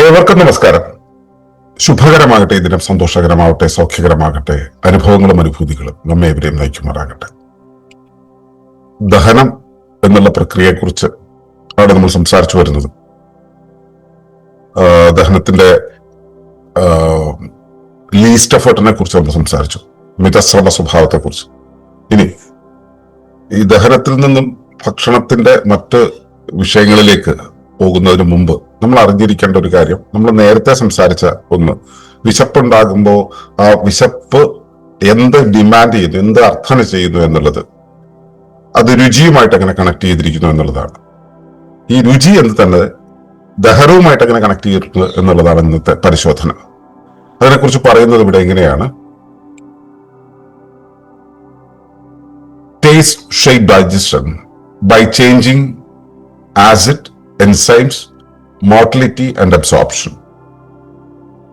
ഏവർക്കും നമസ്കാരം. ശുഭകരമാകട്ടെ ദിനം സന്തോഷകരമാവട്ടെ സൗഖ്യകരമാകട്ടെ അനുഭവങ്ങളും അനുഭൂതികളും നമ്മെ എവരെയും നയിക്കുമാറാകട്ടെ. ദഹനം എന്നുള്ള പ്രക്രിയയെക്കുറിച്ച് ആണ് നമ്മൾ സംസാരിച്ചു വരുന്നത്. ദഹനത്തിന്റെ ലീസ്റ്റ് എഫേർട്ടിനെ കുറിച്ച് നമ്മൾ സംസാരിച്ചു. മിതശ്രമ സ്വഭാവത്തെ കുറിച്ച് ഇനി ഈ ദഹനത്തിൽ നിന്നും ഭക്ഷണത്തിന്റെ മറ്റ് വിഷയങ്ങളിലേക്ക് പോകുന്നതിന് മുമ്പ് നമ്മൾ അറിഞ്ഞിരിക്കേണ്ട ഒരു കാര്യം നമ്മൾ നേരത്തെ സംസാരിച്ച ഒന്ന്. വിശപ്പുണ്ടാകുമ്പോൾ ആ വിശപ്പ് എന്ത് ഡിമാൻഡ് ചെയ്യുന്നു എന്ത് അർത്ഥന ചെയ്യുന്നു എന്നുള്ളത് അത് രുചിയുമായിട്ട് എങ്ങനെ കണക്ട് ചെയ്തിരിക്കുന്നു എന്നുള്ളതാണ്. ഈ രുചി എന്ന് തന്നെ ദഹനവുമായിട്ട് എങ്ങനെ കണക്ട് ചെയ്തിട്ടുണ്ട് എന്നുള്ളതാണ് ഇന്നത്തെ പരിശോധന. അതിനെക്കുറിച്ച് പറയുന്നത് ഇവിടെ എങ്ങനെയാണ്? Taste shape digestion by changing acid, enzymes, motility and absorption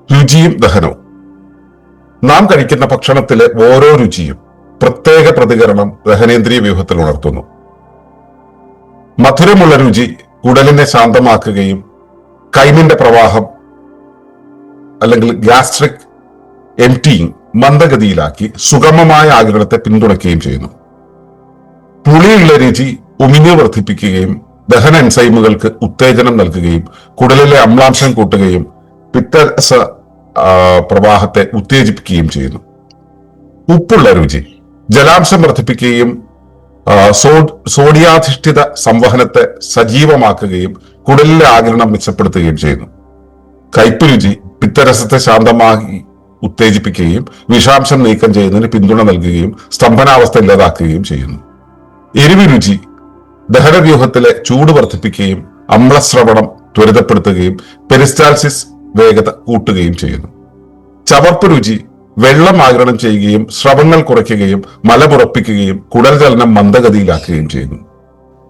രുചിയും ദഹനവും. നാം കഴിക്കുന്ന ഭക്ഷണത്തിലെ ഓരോ രുചിയും പ്രത്യേക പ്രതികരണം ദഹനേന്ദ്രിയ വ്യൂഹത്തിൽ ഉണർത്തുന്നു. മധുരമുള്ള രുചി ഉടലിനെ ശാന്തമാക്കുകയും കൈമിന്റെ പ്രവാഹം അല്ലെങ്കിൽ ഗ്യാസ്ട്രിക് എം ടിയും മന്ദഗതിയിലാക്കി സുഗമമായ ആഗ്രഹത്തെ പിന്തുണയ്ക്കുകയും ചെയ്യുന്നു. പുളിയുള്ള രുചി ഉമിഞ്ഞു വർദ്ധിപ്പിക്കുകയും ദഹന എൻസൈമുകൾക്ക് ഉത്തേജനം നൽകുകയും കുടലിലെ അമ്ലാംശം കൂട്ടുകയും പിത്തരസ പ്രവാഹത്തെ ഉത്തേജിപ്പിക്കുകയും ചെയ്യുന്നു. ഉപ്പുള്ള രുചി. ജലാംശം വർദ്ധിപ്പിക്കുകയും സോഡിയാധിഷ്ഠിത സംവഹനത്തെ സജീവമാക്കുകയും കുടലിലെ ആകിരണം മെച്ചപ്പെടുത്തുകയും ചെയ്യുന്നു. കയ്പ് രുചി പിത്തരസത്തെ ശാന്തമാക്കി ഉത്തേജിപ്പിക്കുകയും വിഷാംശം നീക്കം ചെയ്യുന്നതിന് പിന്തുണ നൽകുകയും സ്തംഭനാവസ്ഥ ഇല്ലാതാക്കുകയും ചെയ്യുന്നു. എരിവ് രുചി ദഹനവ്യൂഹത്തിലെ ചൂട് വർദ്ധിപ്പിക്കുകയും അമ്ലശ്രവണം ത്വരിതപ്പെടുത്തുകയും പെരിസ്റ്റാൾസിസ് വേഗത കൂട്ടുകയും ചെയ്യുന്നു. ചവർപ്പ് രുചി വെള്ളം ആഗിരണം ചെയ്യുകയും ശ്രവങ്ങൾ കുറയ്ക്കുകയും മലമുറപ്പിക്കുകയും കുടൽ ചലനം മന്ദഗതിയിലാക്കുകയും ചെയ്യുന്നു.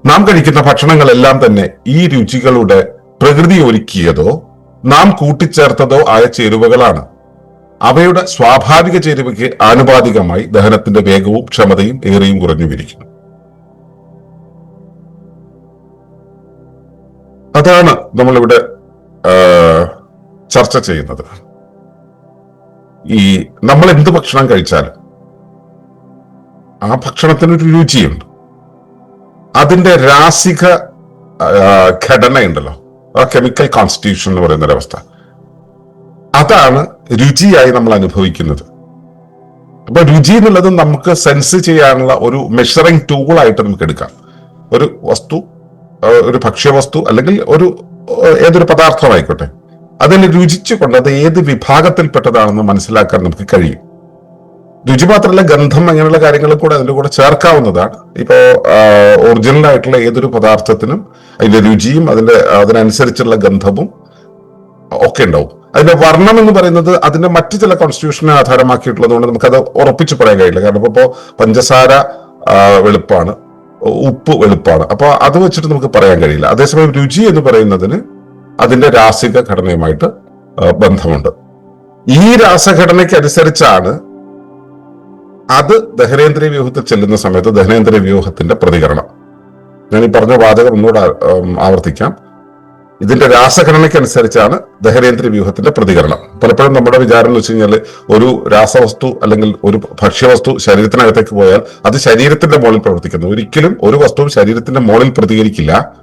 നാം കഴിക്കുന്ന ഭക്ഷണങ്ങളെല്ലാം തന്നെ ഈ രുചികളുടെ പ്രകൃതി ഒരുക്കിയതോ നാം കൂട്ടിച്ചേർത്തതോ ആയ ചേരുവകളാണ്. അവയുടെ സ്വാഭാവിക ചേരുവയ്ക്ക് ആനുപാതികമായി ദഹനത്തിന്റെ വേഗവും ക്ഷമതയും ഏറെയും കുറഞ്ഞു വിരിക്കുന്നു അതാണ് നമ്മളിവിടെ ചർച്ച ചെയ്യുന്നത്. ഈ നമ്മൾ എന്ത് ഭക്ഷണം കഴിച്ചാലും ആ ഭക്ഷണത്തിനൊരു രുചിയുണ്ട്. അതിന്റെ രാസിക ഘടനയുണ്ടല്ലോ. ആ കെമിക്കൽ കോൺസ്റ്റിറ്റ്യൂഷൻ എന്ന് പറയുന്ന ഒരവസ്ഥ അതാണ് രുചിയായി നമ്മൾ അനുഭവിക്കുന്നത്. അപ്പൊ രുചി എന്നുള്ളത് നമുക്ക് സെൻസ് ചെയ്യാനുള്ള ഒരു മെഷറിംഗ് ടൂൾ ആയിട്ട് നമുക്ക് എടുക്കാം. ഒരു വസ്തു ഒരു ഭക്ഷ്യവസ്തു അല്ലെങ്കിൽ ഒരു ഏതൊരു പദാർത്ഥമായിക്കോട്ടെ അതിനെ രുചിച്ചുകൊണ്ട് അത് ഏത് വിഭാഗത്തിൽപ്പെട്ടതാണെന്ന് മനസ്സിലാക്കാൻ നമുക്ക് കഴിയും. രുചി മാത്രമല്ല ഗന്ധം അങ്ങനെയുള്ള കാര്യങ്ങൾ കൂടെ അതിന്റെ കൂടെ ചേർക്കാവുന്നതാണ്. ഇപ്പോൾ ഒറിജിനൽ ആയിട്ടുള്ള ഏതൊരു പദാർത്ഥത്തിനും അതിന്റെ രുചിയും അതിന്റെ അതിനനുസരിച്ചുള്ള ഗന്ധവും ഒക്കെ ഉണ്ടാവും. അതിന്റെ വർണം എന്ന് പറയുന്നത് അതിന്റെ മറ്റു ചില കോൺസ്റ്റിറ്റ്യൂഷനെ ആധാരമാക്കിയിട്ടുള്ളത് കൊണ്ട് നമുക്കത് ഉറപ്പിച്ചു പറയാൻ കഴിയില്ല. കാരണം ഇപ്പോ പഞ്ചസാര വെളുപ്പാണ്. ഉപ്പ് വെളുപ്പാണ് അപ്പൊ അത് വെച്ചിട്ട് നമുക്ക് പറയാൻ കഴിയില്ല. അതേസമയം രുചി എന്ന് പറയുന്നതിന് അതിന്റെ രാസിക ഘടനയുമായിട്ട് ബന്ധമുണ്ട്. ഈ രാസഘടനയ്ക്ക് അനുസരിച്ചാണ് അത് ദഹനേന്ദ്രിയ വ്യൂഹത്തിൽ ചെല്ലുന്ന സമയത്ത് ദഹനേന്ദ്രിയ വ്യൂഹത്തിന്റെ പ്രതികരണം. ഞാൻ ഈ പറഞ്ഞ വാചകം ഒന്നുകൂടെ ആവർത്തിക്കാം. ഇതിന്റെ രാസഘടനയ്ക്കനുസരിച്ചാണ് ദഹനേന്ദ്രിയ വ്യൂഹത്തിന്റെ പ്രതികരണം. പലപ്പോഴും നമ്മുടെ വിചാരം എന്ന് വെച്ച് കഴിഞ്ഞാൽ ഒരു രാസവസ്തു അല്ലെങ്കിൽ ഒരു ഭക്ഷ്യവസ്തു ശരീരത്തിനകത്തേക്ക് പോയാൽ അത് ശരീരത്തിന്റെ മുകളിൽ പ്രവർത്തിക്കുന്നു. ഒരിക്കലും ഒരു വസ്തുവും ശരീരത്തിന്റെ മുകളിൽ പ്രതികരിക്കില്ല.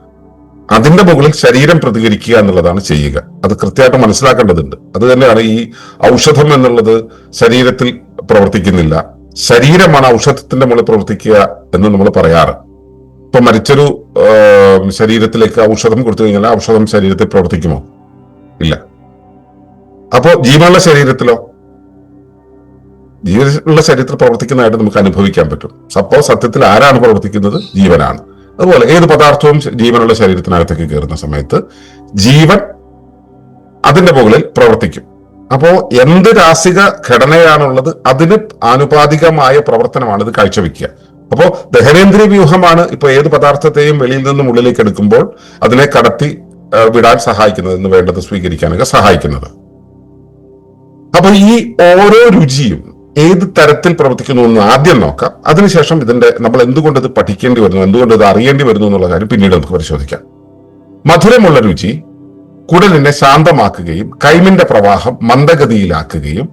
അതിന്റെ മുകളിൽ ശരീരം പ്രതികരിക്കുക എന്നുള്ളതാണ് ചെയ്യുക. അത് കൃത്യമായിട്ട് മനസ്സിലാക്കേണ്ടതുണ്ട്. അത് തന്നെയാണ് ഈ ഔഷധം എന്നുള്ളത് ശരീരത്തിൽ പ്രവർത്തിക്കുന്നില്ല. ശരീരമാണ് ഔഷധത്തിന്റെ മുകളിൽ പ്രവർത്തിക്കുക എന്ന് നമ്മൾ പറയാറ്. ഇപ്പൊ മരിച്ചൊരു ശരീരത്തിലേക്ക് ഔഷധം കൊടുത്തു കഴിഞ്ഞാൽ ഔഷധം ശരീരത്തിൽ പ്രവർത്തിക്കുമോ? ഇല്ല. അപ്പോ ജീവനുള്ള ശരീരത്തിലോ ജീവനുള്ള ശരീരത്തിൽ പ്രവർത്തിക്കുന്നതായിട്ട് നമുക്ക് അനുഭവിക്കാൻ പറ്റും. സപ്പോസ് സത്യത്തിൽ ആരാണ് പ്രവർത്തിക്കുന്നത്? ജീവനാണ്. അതുപോലെ ഏത് പദാർത്ഥവും ജീവനുള്ള ശരീരത്തിനകത്തേക്ക് കയറുന്ന സമയത്ത് ജീവൻ അതിന്റെ മുകളിൽ പ്രവർത്തിക്കും. അപ്പോ എന്ത് രാസിക ഘടനയാണുള്ളത് അതിന് ആനുപാതികമായ പ്രവർത്തനമാണ് ഇത് കാഴ്ചവെക്കുക. അപ്പോ ദഹനേന്ദ്രിയ വ്യൂഹമാണ് ഇപ്പൊ ഏത് പദാർത്ഥത്തെയും വെളിയിൽ നിന്നും ഉള്ളിലേക്ക് എടുക്കുമ്പോൾ അതിനെ കടത്തി വിടാൻ സഹായിക്കുന്നത് എന്ന് വേണ്ടത് സ്വീകരിക്കാനൊക്കെ സഹായിക്കുന്നത്. അപ്പൊ ഈ ഓരോ രുചിയും ഏത് തരത്തിൽ പ്രവർത്തിക്കുന്നു എന്ന് ആദ്യം നോക്കാം. അതിനുശേഷം ഇതിന്റെ നമ്മൾ എന്തുകൊണ്ട് ഇത് പഠിക്കേണ്ടി വരുന്നു എന്തുകൊണ്ട് ഇത് അറിയേണ്ടി വരുന്നു എന്നുള്ള കാര്യം പിന്നീട് നമുക്ക് പരിശോധിക്കാം. മധുരമുള്ള രുചി കുടലിനെ ശാന്തമാക്കുകയും കൈമിന്റെ പ്രവാഹം മന്ദഗതിയിലാക്കുകയും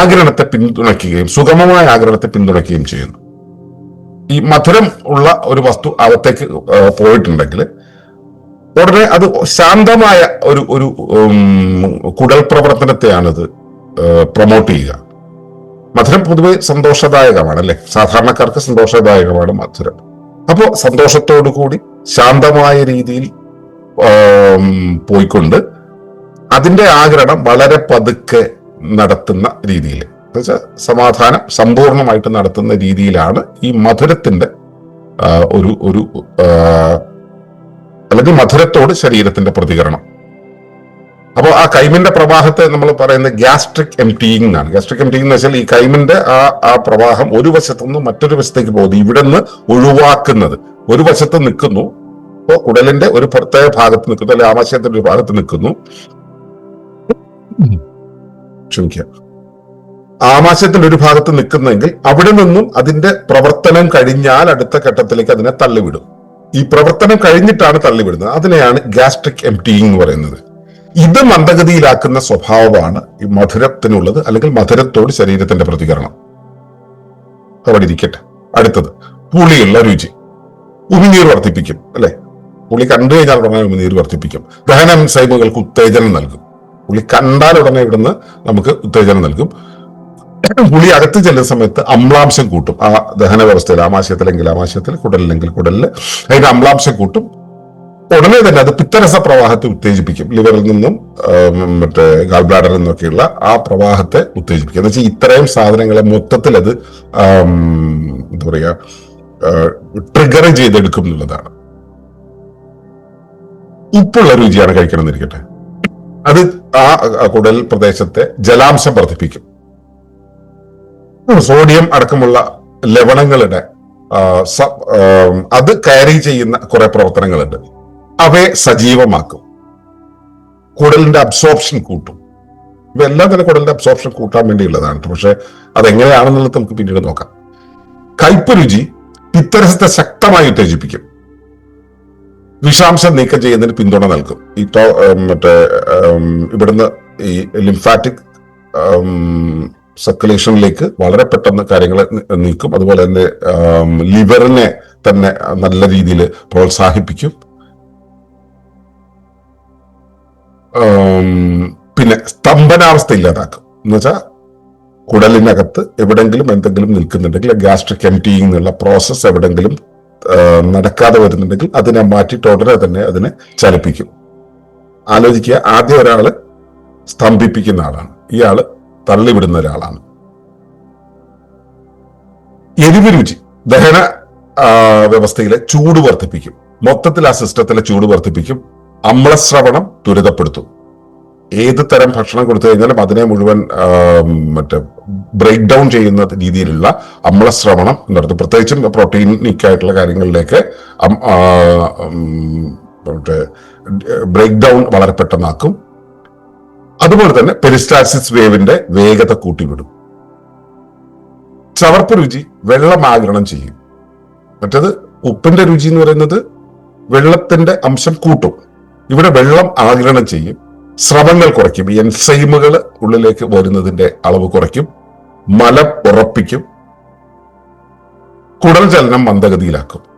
ആഗ്രഹത്തെ പിന്തുണയ്ക്കുകയും സുഗമമായ ആഗ്രഹത്തെ പിന്തുണയ്ക്കുകയും ചെയ്യുന്നു. ഈ മധുരം ഉള്ള ഒരു വസ്തു അകത്തേക്ക് പോയിട്ടുണ്ടെങ്കിൽ ഉടനെ അത് ശാന്തമായ ഒരു ഒരു കുടൽ പ്രവർത്തനത്തെയാണിത് പ്രൊമോട്ട് ചെയ്യുക. മധുരം പൊതുവെ സന്തോഷദായകമാണ് അല്ലെ? സാധാരണക്കാർക്ക് സന്തോഷദായകമാണ് മധുരം. അപ്പോ സന്തോഷത്തോടു കൂടി ശാന്തമായ രീതിയിൽ പോയിക്കൊണ്ട് അതിന്റെ ആഗ്രഹം വളരെ പതുക്കെ നടത്തുന്ന രീതിയിൽ എന്നുവെച്ചാൽ സമാധാനം സമ്പൂർണമായിട്ട് നടത്തുന്ന രീതിയിലാണ് ഈ മധുരത്തിന്റെ ഒരു ഒരു അല്ലെങ്കിൽ മധുരത്തോട് ശരീരത്തിന്റെ പ്രതികരണം. അപ്പോൾ ആ കൈമിന്റെ പ്രവാഹത്തെ നമ്മൾ പറയുന്ന ഗ്യാസ്ട്രിക് എംറ്റിയിങ് എന്നാണ്. ഗ്യാസ്ട്രിക് എംറ്റിയിങ് എന്ന് വെച്ചാൽ ഈ കൈമിന്റെ ആ ആ പ്രവാഹം ഒരു വശത്തു നിന്ന് മറ്റൊരു വശത്തേക്ക് പോകുന്നു. ഇവിടെ നിന്ന് ഒഴിവാക്കുന്നത് ഒരു വശത്ത് നിൽക്കുന്നു. അപ്പോൾ കുടലിന്റെ ഒരു പ്രത്യേക ഭാഗത്ത് നിൽക്കുന്നു അല്ലെങ്കിൽ ആമാശയത്തിന്റെ ഒരു ഭാഗത്ത് നിൽക്കുന്നു. ക്ഷമിക്കുക. ആമാശയത്തിന്റെ ഒരു ഭാഗത്ത് നിൽക്കുന്നെങ്കിൽ അവിടെ നിന്നും അതിന്റെ പ്രവർത്തനം കഴിഞ്ഞാൽ അടുത്ത ഘട്ടത്തിലേക്ക് അതിനെ തള്ളിവിടും. ഈ പ്രവർത്തനം കഴിഞ്ഞിട്ടാണ് തള്ളിവിടുന്നത്. അതിനെയാണ് ഗ്യാസ്ട്രിക് എംറ്റിയിങ് എന്ന് പറയുന്നത്. ഇത് മന്ദഗതിയിലാക്കുന്ന സ്വഭാവമാണ് ഈ മധുരത്തിനുള്ളത് അല്ലെങ്കിൽ മധുരത്തോട് ശരീരത്തിന്റെ പ്രതികരണം. അവിടെ ഇരിക്കട്ടെ. അടുത്തത് പുളിയുള്ള രുചി. ഉമിനീർ വർദ്ധിപ്പിക്കും അല്ലെ? പുളി കണ്ടു കഴിഞ്ഞാൽ ഉടനെ ഉമിനീർ വർദ്ധിപ്പിക്കും. ദഹനം സൈമുകൾക്ക് ഉത്തേജനം നൽകും. പുളി കണ്ടാൽ ഉടനെ ഇവിടുന്ന് നമുക്ക് ഉത്തേജനം നൽകും. പുളി അകത്ത് ചെല്ലുന്ന സമയത്ത് അമ്ലാംശം കൂട്ടും. ആ ദഹന വ്യവസ്ഥയിൽ ആമാശയത്തിലെങ്കിൽ ആമാശയത്തിൽ കുടലിലെങ്കിൽ കുടലിൽ അതിന്റെ അമ്ലാംശം കൂട്ടും. ഉടനെ തന്നെ അത് പിത്തരസ പ്രവാഹത്തെ ഉത്തേജിപ്പിക്കും. ലിവറിൽ നിന്നും മറ്റേ ഗാൾ ബ്ലാഡറിൽ നിന്നൊക്കെയുള്ള ആ പ്രവാഹത്തെ ഉത്തേജിപ്പിക്കും. എന്ന് വെച്ചാൽ ഇത്രയും സാധനങ്ങളെ മൊത്തത്തിൽ അത് എന്താ പറയാ ട്രിഗർ ചെയ്തെടുക്കും എന്നുള്ളതാണ്. ഉപ്പുള്ള രുചിയാണ് കഴിക്കണം എന്നിരിക്കട്ടെ അത് ആ കുടൽ പ്രദേശത്തെ ജലാംശം വർദ്ധിപ്പിക്കും. സോഡിയം അടക്കമുള്ള ലവണങ്ങളുടെ അത് കയറി ചെയ്യുന്ന കുറെ പ്രവർത്തനങ്ങളുണ്ട്. അവയെ സജീവമാക്കും. കുടലിന്റെ അബ്സോർപ്ഷൻ കൂട്ടും. ഇവയെല്ലാം തന്നെ കുടലിന്റെ അബ്സോർപ്ഷൻ കൂട്ടാൻ വേണ്ടിയുള്ളതാണ്. പക്ഷെ അതെങ്ങനെയാണെന്നുള്ളത് നമുക്ക് പിന്നീട് നോക്കാം. കയ്പ് രുചി പിത്തരസത്തെ ശക്തമായി ഉത്തേജിപ്പിക്കും. വിഷാംശം നീക്കം ചെയ്യുന്നതിന് പിന്തുണ നൽകും. ഈ മറ്റേ ഇവിടുന്ന് ഈ ലിംഫാറ്റിക് സർക്കുലേഷനിലേക്ക് വളരെ പെട്ടെന്ന് കാര്യങ്ങൾ നീക്കും. അതുപോലെ തന്നെ ലിവറിനെ തന്നെ നല്ല രീതിയിൽ പ്രോത്സാഹിപ്പിക്കും. പിന്നെ സ്തംഭനാവസ്ഥ ഇല്ലാതാക്കും. എന്ന് വെച്ചാൽ കുടലിനകത്ത് എവിടെങ്കിലും എന്തെങ്കിലും നിൽക്കുന്നുണ്ടെങ്കിൽ ഗ്യാസ്ട്രിക് എംറ്റിങ് എന്നുള്ള പ്രോസസ്സ് എവിടെങ്കിലും നടക്കാതെ വരുന്നുണ്ടെങ്കിൽ അതിനെ മാറ്റിയിട്ട് ഉടനെ തന്നെ അതിനെ ചലിപ്പിക്കും. ആലോചിക്കുക ആദ്യം ഒരാൾ സ്തംഭിപ്പിക്കുന്ന ആളാണ്. ഇയാൾ തള്ളിവിടുന്ന ഒരാളാണ്. എരിവ് രുചി. ദഹന വ്യവസ്ഥയിലെ ചൂട് വർദ്ധിപ്പിക്കും. മൊത്തത്തിൽ ആ സിസ്റ്റത്തിലെ ചൂട് വർദ്ധിപ്പിക്കും. അമ്ലശ്രവണം ത്വരിതപ്പെടുത്തും. ഏത് തരം ഭക്ഷണം കൊടുത്തു കഴിഞ്ഞാലും അതിനെ മുഴുവൻ മറ്റേ ബ്രേക്ക് ഡൗൺ ചെയ്യുന്ന രീതിയിലുള്ള അമ്ലശ്രവണം നടത്തും പ്രത്യേകിച്ചും പ്രോട്ടീനിക് ആയിട്ടുള്ള കാര്യങ്ങളിലേക്ക് ബ്രേക്ക് ഡൗൺ വളരെ പെട്ടെന്നാക്കും. അതുപോലെ തന്നെ പെരിസ്റ്റാസിസ് വേവിന്റെ വേഗത കൂട്ടിവിടും. ചവർപ്പ് രുചി വെള്ളം ആഗിരണം ചെയ്യും. മറ്റത് ഉപ്പിന്റെ രുചി എന്ന് പറയുന്നത് വെള്ളത്തിന്റെ അംശം കൂട്ടും. ഇവിടെ വെള്ളം ആഗിരണം ചെയ്യും. സ്രവങ്ങൾ കുറയ്ക്കും. എൻസൈമുകൾ ഉള്ളിലേക്ക് വരുന്നതിന്റെ അളവ് കുറയ്ക്കും. മലം ഉറപ്പിക്കും. കുടൽ ചലനം മന്ദഗതിയിലാക്കും.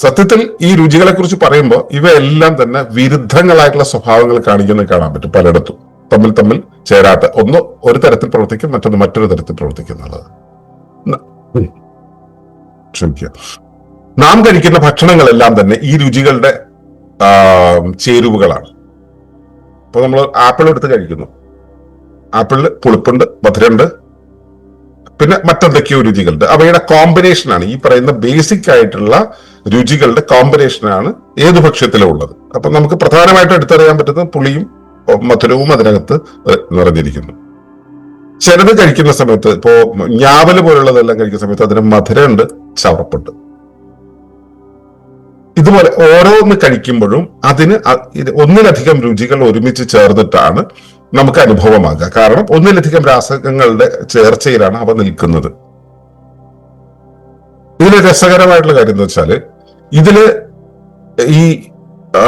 സത്യത്തിൽ ഈ രുചികളെ കുറിച്ച് പറയുമ്പോൾ ഇവയെല്ലാം തന്നെ വിരുദ്ധങ്ങളായിട്ടുള്ള സ്വഭാവങ്ങൾ കാണിക്കുന്നത് കാണാൻ പറ്റും പലയിടത്തും. തമ്മിൽ തമ്മിൽ ചേരാത്ത ഒന്ന് ഒരു തരത്തിൽ പ്രവർത്തിക്കും മറ്റൊന്ന് മറ്റൊരു തരത്തിൽ പ്രവർത്തിക്കും എന്നുള്ളത്. ക്ഷമിക്കുക. നാം കഴിക്കുന്ന ഭക്ഷണങ്ങളെല്ലാം തന്നെ ഈ രുചികളുടെ ചേരുവകളാണ്. ഇപ്പൊ നമ്മൾ ആപ്പിൾ എടുത്ത് കഴിക്കുന്നു. ആപ്പിളിൽ പുളിപ്പുണ്ട് മധുരമുണ്ട് പിന്നെ മറ്റെന്തൊക്കെയോ രുചികളുണ്ട്. അവയുടെ കോമ്പിനേഷനാണ് ഈ പറയുന്ന ബേസിക് ആയിട്ടുള്ള രുചികളുടെ കോമ്പിനേഷനാണ് ഏത് ഭക്ഷ്യത്തിലും ഉള്ളത്. അപ്പൊ നമുക്ക് പ്രധാനമായിട്ടും എടുത്തറിയാൻ പറ്റുന്നത് പുളിയും മധുരവും അതിനകത്ത് നിറഞ്ഞിരിക്കുന്നു. ചിലത് കഴിക്കുന്ന സമയത്ത് ഇപ്പോ ഞാവൽ പോലുള്ളതെല്ലാം കഴിക്കുന്ന സമയത്ത് അതിന് മധുരമുണ്ട് ചവർപ്പുണ്ട് ഇതുപോലെ ഓരോന്ന് കഴിക്കുമ്പോഴും അതിന് ഒന്നിലധികം രുചികൾ ഒരുമിച്ച് ചേർന്നിട്ടാണ് നമുക്ക് അനുഭവമാകുക കാരണം ഒന്നിലധികം രാസകങ്ങളുടെ ചേർച്ചയിലാണ് അവ നിൽക്കുന്നത്. ഇതിൽ രസകരമായിട്ടുള്ള കാര്യം എന്ന് വെച്ചാൽ ഇതിൽ ഈ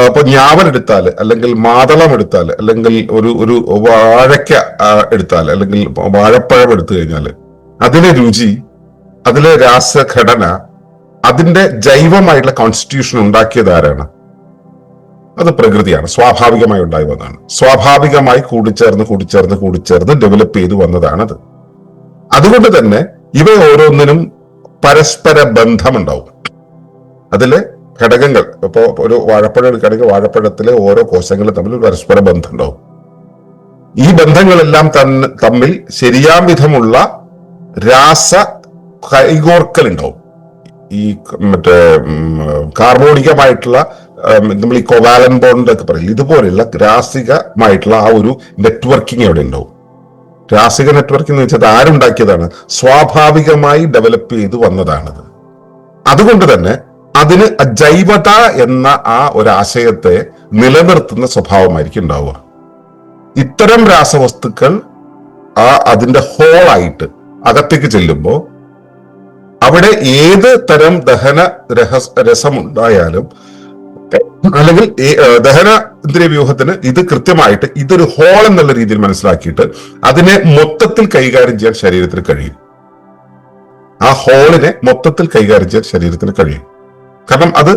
ഇപ്പൊ ഞാവൽ എടുത്താൽ അല്ലെങ്കിൽ മാതളം എടുത്താൽ അല്ലെങ്കിൽ ഒരു ഒരു വാഴയ്ക്ക എടുത്താൽ അല്ലെങ്കിൽ വാഴപ്പഴം എടുത്തു കഴിഞ്ഞാൽ അതിലെ രുചി അതിലെ രാസഘടന അതിന്റെ ജൈവമായിട്ടുള്ള കോൺസ്റ്റിറ്റ്യൂഷൻ ഉണ്ടാക്കിയത് ആരാണ്? അത് പ്രകൃതിയാണ്. സ്വാഭാവികമായി ഉണ്ടായി വന്നതാണ്. സ്വാഭാവികമായി കൂടിച്ചേർന്ന് കൂടിച്ചേർന്ന് കൂടിച്ചേർന്ന് ഡെവലപ്പ് ചെയ്തു വന്നതാണത്. അതുകൊണ്ട് തന്നെ ഇവ ഓരോന്നിനും പരസ്പര ബന്ധമുണ്ടാവും. അതിലെ ഘടകങ്ങൾ ഇപ്പോ ഒരു വാഴപ്പഴം എടുക്കുകയാണെങ്കിൽ വാഴപ്പഴത്തിലെ ഓരോ കോശങ്ങളും തമ്മിൽ പരസ്പര ബന്ധം ഉണ്ടാവും ഈ ബന്ധങ്ങളെല്ലാം തന്നെ തമ്മിൽ ശരിയാം വിധമുള്ള രാസ കൈകോർക്കൽ ഉണ്ടാവും. ഈ മറ്റേ കാർബോണികമായിട്ടുള്ള നമ്മൾ ഈ കൊവാലൻ ബോണ്ട് ഒക്കെ പറയില്ല ഇതുപോലെയുള്ള രാസികമായിട്ടുള്ള ആ ഒരു നെറ്റ്വർക്കിംഗ് അവിടെ ഉണ്ടാവും? രാസിക നെറ്റ്വർക്കിംഗ് എന്ന് വെച്ചാൽ ആരുണ്ടാക്കിയതാണ്? സ്വാഭാവികമായി ഡെവലപ്പ് ചെയ്തു വന്നതാണത്. അതുകൊണ്ട് തന്നെ അതിന് ജൈവത എന്ന ആ ഒരു ആശയത്തെ നിലനിർത്തുന്ന സ്വഭാവമായിരിക്കും ഉണ്ടാവുക. ഇത്തരം രാസവസ്തുക്കൾ ആ അതിന്റെ ഹോളായിട്ട് അകത്തേക്ക് ചെല്ലുമ്പോൾ അവിടെ ഏത് തരം ദഹന രഹസ് രസമുണ്ടായാലും അല്ലെങ്കിൽ ഈ, ദഹന ഇന്ദ്രിയ വ്യൂഹത്തിന് ഇത് കൃത്യമായിട്ട് ഇതൊരു ഹോൾ എന്നുള്ള രീതിയിൽ മനസ്സിലാക്കിയിട്ട് അതിനെ മൊത്തത്തിൽ കൈകാര്യം ചെയ്യാൻ ശരീരത്തിന് കഴിയും. ആ ഹോളിനെ മൊത്തത്തിൽ കൈകാര്യം ചെയ്യാൻ ശരീരത്തിന് കഴിയും. കാരണം അത്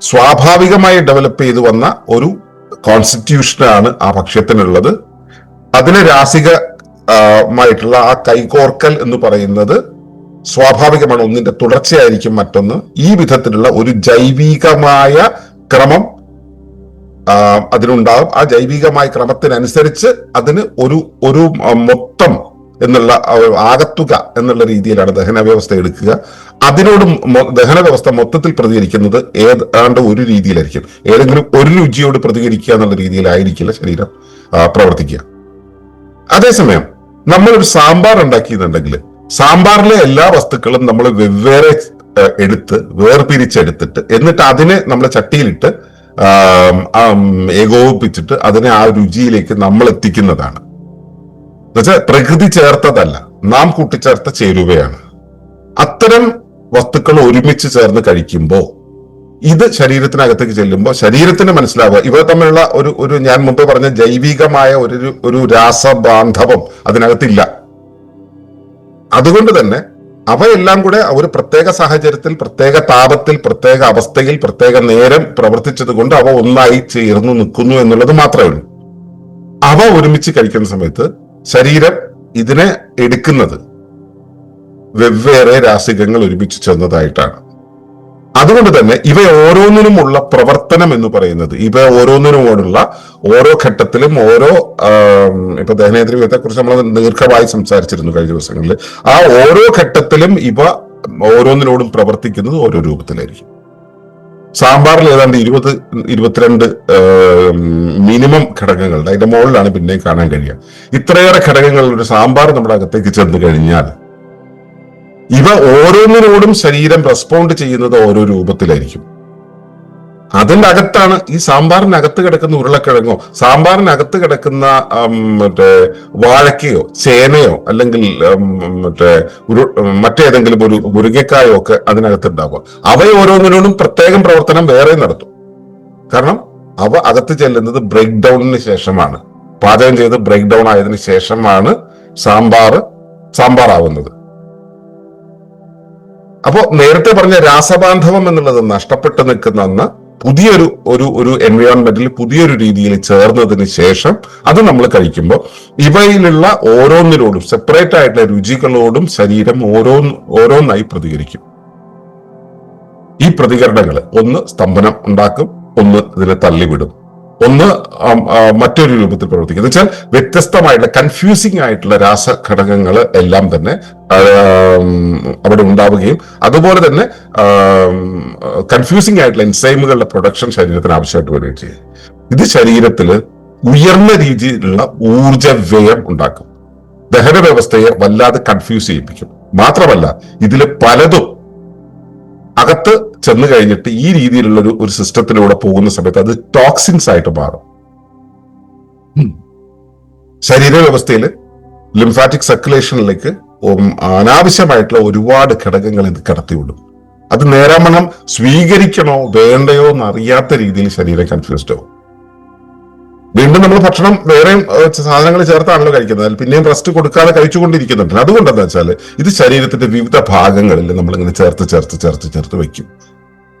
സ്വാഭാവികമായി ഡെവലപ്പ് ചെയ്തു വന്ന ഒരു കോൺസ്റ്റിറ്റ്യൂഷനാണ് ആ ഭക്ഷ്യത്തിനുള്ളത്. അതിന് രാസിക മായിട്ടുള്ള ആ കൈകോർക്കൽ എന്ന് പറയുന്നത് സ്വാഭാവികമാണ് ഒന്നിന്റെ തുടർച്ചയായിരിക്കും മറ്റൊന്ന്. ഈ വിധത്തിലുള്ള ഒരു ജൈവികമായ ക്രമം അതിനുണ്ടാകും ആ ജൈവികമായ ക്രമത്തിനനുസരിച്ച് അതിന് ഒരു ഒരു മൊത്തം എന്നുള്ള ആകത്തുക എന്നുള്ള രീതിയിലാണ് ദഹന വ്യവസ്ഥ എടുക്കുക. അതിനോട് ദഹന വ്യവസ്ഥ മൊത്തത്തിൽ പ്രതികരിക്കുന്നത് ഏതാണ്ട് ഒരു രീതിയിലായിരിക്കും. ഏതെങ്കിലും ഒരു രുചിയോട് പ്രതികരിക്കുക എന്നുള്ള രീതിയിലായിരിക്കില്ല ശരീരം പ്രവർത്തിക്കുക. അതേസമയം നമ്മളൊരു സാമ്പാർ ഉണ്ടാക്കിയെന്നുണ്ടെങ്കിൽ സാമ്പാറിലെ എല്ലാ വസ്തുക്കളും നമ്മൾ വെവ്വേറെ എടുത്ത് വേർപിരിച്ചെടുത്തിട്ട് എന്നിട്ട് അതിനെ നമ്മൾ ചട്ടിയിലിട്ട് ഏകോപിപ്പിച്ചിട്ട് അതിനെ ആ രുചിയിലേക്ക് നമ്മൾ എത്തിക്കുന്നതാണ്. എന്നുവെച്ചാൽ പ്രകൃതി ചേർത്തതല്ല നാം കൂട്ടിച്ചേർത്ത ചേരുവയാണ്. അത്തരം വസ്തുക്കൾ ഒരുമിച്ച് ചേർന്ന് കഴിക്കുമ്പോൾ ഇത് ശരീരത്തിനകത്തേക്ക് ചെല്ലുമ്പോൾ ശരീരത്തിന് മനസ്സിലാവുക. ഇവ തമ്മിലുള്ള ഒരു ഒരു ഞാൻ മുമ്പ് പറഞ്ഞ ജൈവികമായ ഒരു ഒരു രാസബാന്ധവം അതിനകത്തില്ല. അതുകൊണ്ട് തന്നെ അവയെല്ലാം കൂടെ ഒരു പ്രത്യേക സാഹചര്യത്തിൽ പ്രത്യേക താപത്തിൽ പ്രത്യേക അവസ്ഥയിൽ പ്രത്യേക നേരം പ്രവർത്തിച്ചത് കൊണ്ട് അവ ഒന്നായി ചേർന്ന് നിൽക്കുന്നു എന്നുള്ളത് മാത്രമേ ഉള്ളൂ. അവ ഒരുമിച്ച് കഴിക്കുന്ന സമയത്ത് ശരീരം ഇതിനെ എടുക്കുന്നത്. വെവ്വേറെ രാസികങ്ങൾ ഒരുമിച്ച് ചെന്നതായിട്ടാണ് അതുകൊണ്ട് തന്നെ ഇവ ഓരോന്നിനുമുള്ള പ്രവർത്തനം എന്ന് പറയുന്നത് ഇവ ഓരോന്നിനുമോടുള്ള ഓരോ ഘട്ടത്തിലും ഓരോ ഇപ്പൊ ഇപ്പൊ ദഹനേന്ദ്രിയത്തെ കുറിച്ച് നമ്മൾ ദീർഘമായി സംസാരിച്ചിരുന്നു കഴിഞ്ഞ ദിവസങ്ങളിൽ. ആ ഓരോ ഘട്ടത്തിലും ഇവ ഓരോന്നിനോടും പ്രവർത്തിക്കുന്നത് ഓരോ രൂപത്തിലായിരിക്കും. സാമ്പാറിൽ ഏതാണ്ട് ഇരുപത് ഇരുപത്തിരണ്ട് മിനിമം ഘടകങ്ങളുണ്ട് അതിന്റെ മുകളിലാണ് പിന്നെയും കാണാൻ കഴിയുക. ഇത്രയേറെ ഘടകങ്ങൾ ഒരു സാമ്പാർ നമ്മുടെ അകത്തേക്ക് ചെന്ന് കഴിഞ്ഞാൽ ഇവ ഓരോന്നിനോടും ശരീരം റെസ്പോണ്ട് ചെയ്യുന്നത് ഓരോ രൂപത്തിലായിരിക്കും. അതിന്റെ അകത്താണ് ഈ സാമ്പാറിനകത്ത് കിടക്കുന്ന ഉരുളക്കിഴങ്ങോ സാമ്പാറിനകത്ത് കിടക്കുന്ന മറ്റേ വാഴക്കയോ ചേനയോ അല്ലെങ്കിൽ മറ്റേ ഉരു മറ്റേതെങ്കിലും ഒരു മുരുങ്ങക്കായോ ഒക്കെ അതിനകത്ത് ഉണ്ടാവുക. അവ ഓരോന്നിനോടും പ്രത്യേകം പ്രവർത്തനം വേറെ നടത്തും. കാരണം അവ അകത്ത് ചെല്ലുന്നത് ബ്രേക്ക് ഡൗണിന് ശേഷമാണ്. പാചകം ചെയ്ത് ബ്രേക്ക് ഡൗൺ ആയതിനു ശേഷമാണ് സാമ്പാർ സാമ്പാറാവുന്നത്. അപ്പോ നേരത്തെ പറഞ്ഞ രാസബാന്ധവം എന്നുള്ളത് നഷ്ടപ്പെട്ട് നിൽക്കുന്ന അന്ന് പുതിയൊരു ഒരു ഒരു എൻവയോൺമെന്റിൽ പുതിയൊരു രീതിയിൽ ചേർന്നതിന് ശേഷം അത് നമ്മൾ കഴിക്കുമ്പോൾ ഇവയിലുള്ള ഓരോന്നിനോടും സെപ്പറേറ്റ് ആയിട്ടുള്ള രുചികളോടും ശരീരം ഓരോ ഓരോന്നായി പ്രതികരിക്കും. ഈ പ്രതികരണങ്ങൾ ഒന്ന് സ്തംഭനം ഉണ്ടാക്കും ഒന്ന് ഇതിനെ തള്ളിവിടും. ഒന്ന് മറ്റൊരു രൂപത്തിൽ പ്രവർത്തിക്കും എന്ന് വെച്ചാൽ വ്യത്യസ്തമായിട്ടുള്ള കൺഫ്യൂസിംഗ് ആയിട്ടുള്ള രാസഘടകങ്ങൾ എല്ലാം തന്നെ അവിടെ ഉണ്ടാവുകയും അതുപോലെ തന്നെ കൺഫ്യൂസിംഗ് ആയിട്ടുള്ള എൻസൈമുകളുടെ പ്രൊഡക്ഷൻ ശരീരത്തിന് ആവശ്യമായിട്ട് വരികയും ചെയ്യും. ഇത് ശരീരത്തിൽ ഉയർന്ന രീതിയിലുള്ള ഊർജ വ്യയം ഉണ്ടാക്കും. ദഹന വ്യവസ്ഥയെ വല്ലാതെ കൺഫ്യൂസ് ചെയ്യിപ്പിക്കും. മാത്രമല്ല ഇതിൽ പലതും അകത്ത് ചെന്ന് കഴിഞ്ഞിട്ട് ഈ രീതിയിലുള്ള ഒരു ഒരു സിസ്റ്റത്തിലൂടെ പോകുന്ന സമയത്ത് അത് ടോക്സിൻസ് ആയിട്ട് മാറും. ശരീരവ്യവസ്ഥയിൽ ശരീര വ്യവസ്ഥയിൽ ലിംഫാറ്റിക് സർക്കുലേഷനിലേക്ക് അനാവശ്യമായിട്ടുള്ള ഒരുപാട് ഘടകങ്ങൾ ഇത് കടത്തിവിടും. അത് നേരാമണം സ്വീകരിക്കണോ വേണ്ടയോ എന്നറിയാത്ത രീതിയിൽ ശരീരം കൺഫ്യൂസ്ഡ് ആവും. വീണ്ടും നമ്മൾ ഭക്ഷണം വേറെയും സാധനങ്ങൾ ചേർത്താണല്ലോ കഴിക്കുന്നത്. പിന്നെയും റെസ്റ്റ് കൊടുക്കാതെ കഴിച്ചുകൊണ്ടിരിക്കുന്നുണ്ട്. അതുകൊണ്ടെന്താ വെച്ചാൽ ഇത് ശരീരത്തിന്റെ വിവിധ ഭാഗങ്ങളിൽ നമ്മളിങ്ങനെ ചേർത്ത് ചേർത്ത് ചേർത്ത് ചേർത്ത് വെക്കും.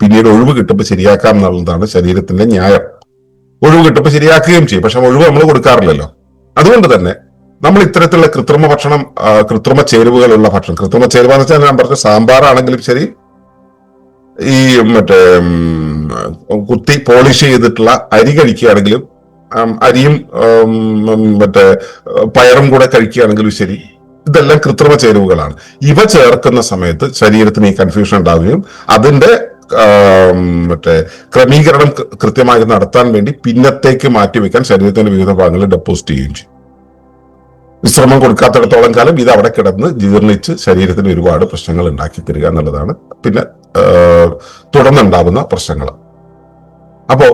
പിന്നീട് ഒഴിവ് കിട്ടുമ്പോൾ ശരിയാക്കാം എന്നുള്ളതാണ് ശരീരത്തിന്റെ ന്യായം. ഒഴിവ് കിട്ടുമ്പോൾ ശരിയാക്കുകയും ചെയ്യും. പക്ഷെ ഒഴിവ് നമ്മൾ കൊടുക്കാറില്ലല്ലോ. അതുകൊണ്ട് തന്നെ നമ്മൾ ഇത്തരത്തിലുള്ള കൃത്രിമ ഭക്ഷണം കൃത്രിമ ചേരുവകളുള്ള ഭക്ഷണം കൃത്രിമ ചേരുവ എന്ന് വെച്ചാൽ ഞാൻ പറഞ്ഞ സാമ്പാറാണെങ്കിലും ശരി ഈ മറ്റേ കുത്തി പോളിഷ് ചെയ്തിട്ടുള്ള അരി കഴിക്കുകയാണെങ്കിലും അരിയും മറ്റേ പയറും കൂടെ കഴിക്കുകയാണെങ്കിലും ശരി ഇതെല്ലാം കൃത്രിമ ചേരുവകളാണ്. ഇവ ചേർക്കുന്ന സമയത്ത് ശരീരത്തിന് ഈ കൺഫ്യൂഷൻ ഉണ്ടാവുകയും അതിന്റെ മറ്റേ ക്രമീകരണം കൃത്യമായി നടത്താൻ വേണ്ടി പിന്നത്തേക്ക് മാറ്റിവെക്കാൻ ശരീരത്തിന്റെ വിവിധ ഭാഗങ്ങളിൽ ഡെപ്പോസിറ്റ് ചെയ്യുകയും ചെയ്യും. വിശ്രമം കൊടുക്കാത്തിടത്തോളം കാലം ഇത് അവിടെ കിടന്ന് ജീർണിച്ച് ശരീരത്തിന് ഒരുപാട് പ്രശ്നങ്ങൾ ഉണ്ടാക്കി തരിക എന്നുള്ളതാണ്. പിന്നെ തുടർന്നുണ്ടാവുന്ന പ്രശ്നങ്ങൾ അപ്പോ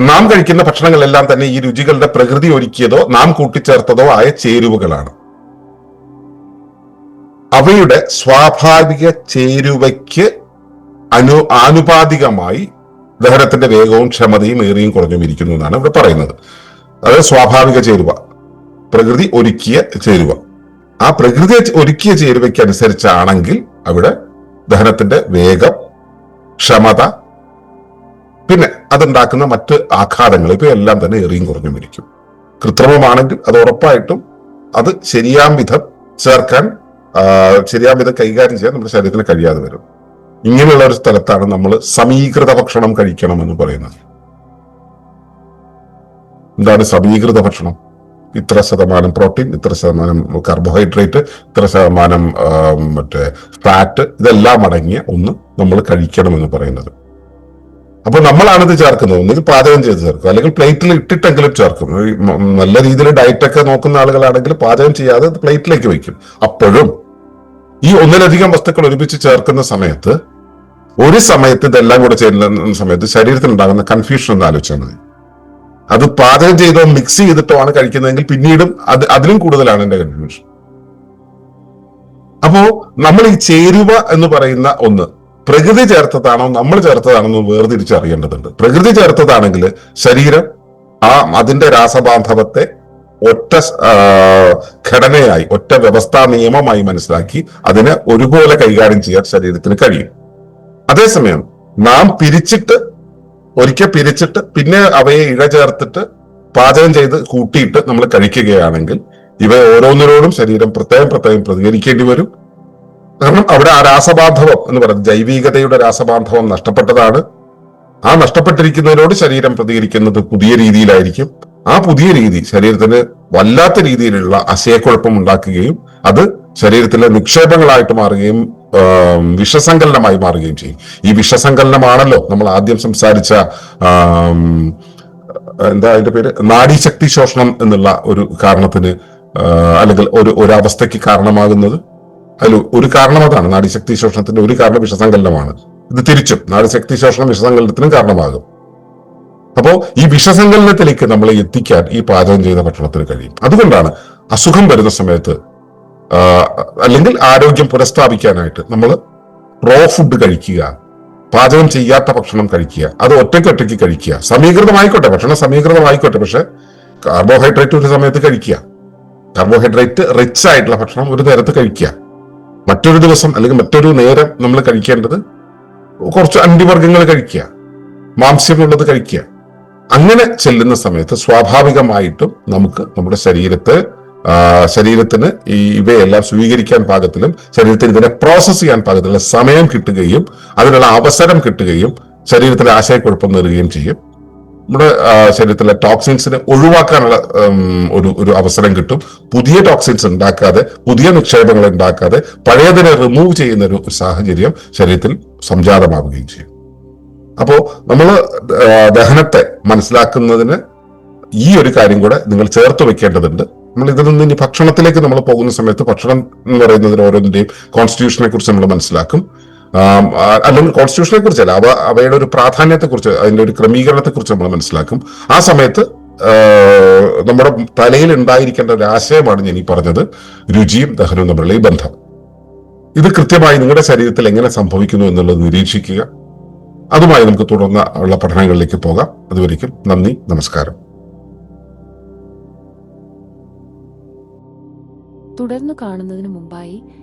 നാം കഴിക്കുന്ന ഭക്ഷണങ്ങളെല്ലാം തന്നെ ഈ രുചികളുടെ പ്രകൃതി ഒരുക്കിയതോ നാം കൂട്ടിച്ചേർത്തതോ ആയ ചേരുവകളാണ്. അവയുടെ സ്വാഭാവിക ചേരുവയ്ക്ക് അനു ആനുപാതികമായി ദഹനത്തിന്റെ വേഗവും ക്ഷമതയും ഏറിയും കുറഞ്ഞും ഇരിക്കുന്നു എന്നാണ് ഇവിടെ പറയുന്നത്. അതായത് സ്വാഭാവിക ചേരുവ. പ്രകൃതി ഒരുക്കിയ ചേരുവ. ആ പ്രകൃതി ഒരുക്കിയ ചേരുവയ്ക്ക് അനുസരിച്ചാണെങ്കിൽ അവിടെ ദഹനത്തിന്റെ വേഗം ക്ഷമത പിന്നെ അതുണ്ടാക്കുന്ന മറ്റ് ആഘാതങ്ങൾ ഇവയെല്ലാം തന്നെ എറിയും കുറഞ്ഞും ഇരിക്കും കൃത്രിമമാണെങ്കിൽ അത് ഉറപ്പായിട്ടും അത് ശരിയാം വിധം ചേർക്കാൻ ശരിയാം വിധം കൈകാര്യം ചെയ്യാൻ നമ്മുടെ ശരീരത്തിന് കഴിയാതെ വരും. ഇങ്ങനെയുള്ള ഒരു സ്ഥലത്താണ് നമ്മൾ സമീകൃത ഭക്ഷണം കഴിക്കണം എന്ന് പറയുന്നത്. എന്താണ് സമീകൃത ഭക്ഷണം? ഇത്ര ശതമാനം പ്രോട്ടീൻ ഇത്ര ശതമാനം കാർബോഹൈഡ്രേറ്റ് ഇത്ര ശതമാനം മറ്റേ ഫാറ്റ് ഇതെല്ലാം അടങ്ങിയ ഒന്ന് നമ്മൾ കഴിക്കണം എന്ന് പറയുന്നത്. അപ്പൊ നമ്മളാണിത് ചേർക്കുന്നത്. ഒന്നിൽ പാചകം ചെയ്ത് ചേർക്കും. അല്ലെങ്കിൽ പ്ലേറ്റിൽ ഇട്ടിട്ടെങ്കിലും ചേർക്കും. നല്ല രീതിയിൽ ഡയറ്റ് ഒക്കെ നോക്കുന്ന ആളുകളാണെങ്കിൽ പാചകം ചെയ്യാതെ പ്ലേറ്റിലേക്ക് വയ്ക്കും. അപ്പോഴും ഈ ഒന്നിലധികം വസ്തുക്കൾ ഒരുമിച്ച് ചേർക്കുന്ന സമയത്ത് ഒരു സമയത്ത് ഇതെല്ലാം കൂടെ ചെയ്യുന്ന സമയത്ത് ശരീരത്തിൽ ഉണ്ടാകുന്ന കൺഫ്യൂഷൻ ഒന്ന് ആലോചിച്ചാൽ മതി. അത് പാചകം ചെയ്തോ മിക്സ് ചെയ്തിട്ടോ ആണ് കഴിക്കുന്നതെങ്കിൽ പിന്നീടും അത് അതിലും കൂടുതലാണ് എന്റെ കൺഫ്യൂഷൻ അപ്പോ നമ്മൾ ഈ ചേരുവ എന്ന് പറയുന്ന ഒന്ന് പ്രകൃതി ചേർത്തതാണോ നമ്മൾ ചേർത്തതാണോ എന്ന് വേർതിരിച്ചറിയേണ്ടതുണ്ട്. പ്രകൃതി ചേർത്തതാണെങ്കിൽ ശരീരം ആ അതിന്റെ രാസബാന്ധവത്തെ ഒറ്റ ഘടനയായി ഒറ്റ വ്യവസ്ഥാ നിയമമായി മനസ്സിലാക്കി അതിനെ ഒരുപോലെ കൈകാര്യം ചെയ്യാൻ ശരീരത്തിന് കഴിയും. അതേസമയം നാം പിരിച്ചിട്ട് ഒരിക്കൽ പിരിച്ചിട്ട് പിന്നെ അവയെ ഇഴ ചേർത്തിട്ട് പാചകം ചെയ്ത് കൂട്ടിയിട്ട് നമ്മൾ കഴിക്കുകയാണെങ്കിൽ ഇവ ഓരോന്നിനോടും ശരീരം പ്രത്യേകം പ്രത്യേകം പ്രതികരിക്കേണ്ടി വരും. കാരണം അവിടെ ആ രാസബാന്ധവം എന്ന് പറയുന്നത് ജൈവികതയുടെ രാസബാന്ധവം നഷ്ടപ്പെട്ടതാണ്. ആ നഷ്ടപ്പെട്ടിരിക്കുന്നതിനോട് ശരീരം പ്രതികരിക്കുന്നത് പുതിയ രീതിയിലായിരിക്കും. ആ പുതിയ രീതി ശരീരത്തിന് വല്ലാത്ത രീതിയിലുള്ള അശയക്കുഴപ്പം ഉണ്ടാക്കുകയും അത് ശരീരത്തിലെ നിക്ഷേപങ്ങളായിട്ട് മാറുകയും വിഷസങ്കലനമായി മാറുകയും ചെയ്യും. ഈ വിഷസങ്കലനമാണല്ലോ നമ്മൾ ആദ്യം സംസാരിച്ച എന്താ അതിന്റെ പേര്? നാഡീശക്തി ശോഷണം എന്നുള്ള ഒരു കാരണത്തിന് അല്ലെങ്കിൽ ഒരു ഒരവസ്ഥയ്ക്ക് കാരണമാകുന്നത്. അതിൽ ഒരു കാരണം അതാണ്. നാഡീശക്തി ശോഷണത്തിന്റെ ഒരു കാരണം വിഷസങ്കലനമാണ്. ഇത് തിരിച്ചും നാഡീശക്തി ശോഷണം വിഷസങ്കലനത്തിനും കാരണമാകും. അപ്പോൾ ഈ വിഷസങ്കലനത്തിലേക്ക് നമ്മൾ എത്തിക്കാൻ ഈ പാചകം ചെയ്യുന്ന ഭക്ഷണത്തിന് കഴിയും. അതുകൊണ്ടാണ് അസുഖം വരുന്ന സമയത്ത് അല്ലെങ്കിൽ ആരോഗ്യം പുനഃസ്ഥാപിക്കാനായിട്ട് നമ്മൾ റോ ഫുഡ് കഴിക്കുക പാചകം ചെയ്യാത്ത ഭക്ഷണം കഴിക്കുക അത് ഒറ്റയ്ക്ക് ഒറ്റയ്ക്ക് കഴിക്കുക. സമീകൃതമായിക്കോട്ടെ ഭക്ഷണം സമീകൃതമായിക്കോട്ടെ പക്ഷെ കാർബോഹൈഡ്രേറ്റ് ഒരു സമയത്ത് കഴിക്കുക. കാർബോഹൈഡ്രേറ്റ് റിച്ച് ആയിട്ടുള്ള ഭക്ഷണം ഒരു നേരത്ത് കഴിക്കുക. മറ്റൊരു ദിവസം അല്ലെങ്കിൽ മറ്റൊരു നേരം നമ്മൾ കഴിക്കേണ്ടത് കുറച്ച് അണ്ടിവർഗങ്ങൾ കഴിക്കുക. മാംസ്യമുള്ളത് കഴിക്കുക. അങ്ങനെ ചെല്ലുന്ന സമയത്ത് സ്വാഭാവികമായിട്ടും നമുക്ക് നമ്മുടെ ശരീരത്തെ ശരീരത്തിന് ഈ ഇവയെല്ലാം സ്വീകരിക്കാൻ പാകത്തിലും ശരീരത്തിന് ഇതിനെ പ്രോസസ്സ് ചെയ്യാൻ പാകത്തിലുള്ള സമയം കിട്ടുകയും അതിനുള്ള അവസരം കിട്ടുകയും ശരീരത്തിന് ആശയക്കുഴപ്പം നേടുകയും ചെയ്യും. നമ്മുടെ ശരീരത്തിലെ ടോക്സിൻസിനെ ഒഴിവാക്കാനുള്ള ഒരു ഒരു അവസരം കിട്ടും. പുതിയ ടോക്സിൻസ് ഉണ്ടാക്കാതെ പുതിയ നിക്ഷേപങ്ങൾ ഉണ്ടാക്കാതെ പഴയതിനെ റിമൂവ് ചെയ്യുന്ന ഒരു സാഹചര്യം ശരീരത്തിൽ സംജാതമാവുകയും ചെയ്യും. അപ്പോ നമ്മൾ ദഹനത്തെ മനസ്സിലാക്കുന്നതിന് ഈ ഒരു കാര്യം കൂടെ നിങ്ങൾ ചേർത്ത് വെക്കേണ്ടതുണ്ട് നമ്മൾ ഇതിൽ നിന്ന് ഇനി ഭക്ഷണത്തിലേക്ക് നമ്മൾ പോകുന്ന സമയത്ത് ഭക്ഷണം എന്ന് പറയുന്നതിന് ഓരോന്നിന്റെയും കോൺസ്റ്റിറ്റ്യൂഷനെ കുറിച്ച് നമ്മൾ മനസ്സിലാക്കും. അല്ലെങ്കിൽ കോൺസ്റ്റിറ്റ്യൂഷനെ കുറിച്ചല്ല അവ അവയുടെ ഒരു പ്രാധാന്യത്തെ കുറിച്ച് അതിന്റെ ഒരു ക്രമീകരണത്തെ കുറിച്ച് നമ്മൾ മനസ്സിലാക്കും. ആ സമയത്ത് നമ്മുടെ തലയിൽ ഉണ്ടായിരിക്കേണ്ട ഒരു ആശയമാണ് ഞാൻ ഈ പറഞ്ഞത്. രുചിയും ദഹനവും തമ്മിലുള്ള ഈ ബന്ധം. ഇത് കൃത്യമായി നിങ്ങളുടെ ശരീരത്തിൽ എങ്ങനെ സംഭവിക്കുന്നു എന്നുള്ളത് നിരീക്ഷിക്കുക. അതുമായി നമുക്ക് തുടർന്ന് ഉള്ള പഠനങ്ങളിലേക്ക് പോകാം. അതുവരേക്കും നന്ദി നമസ്കാരം. തുടർന്ന് കാണുന്നതിന് മുമ്പായി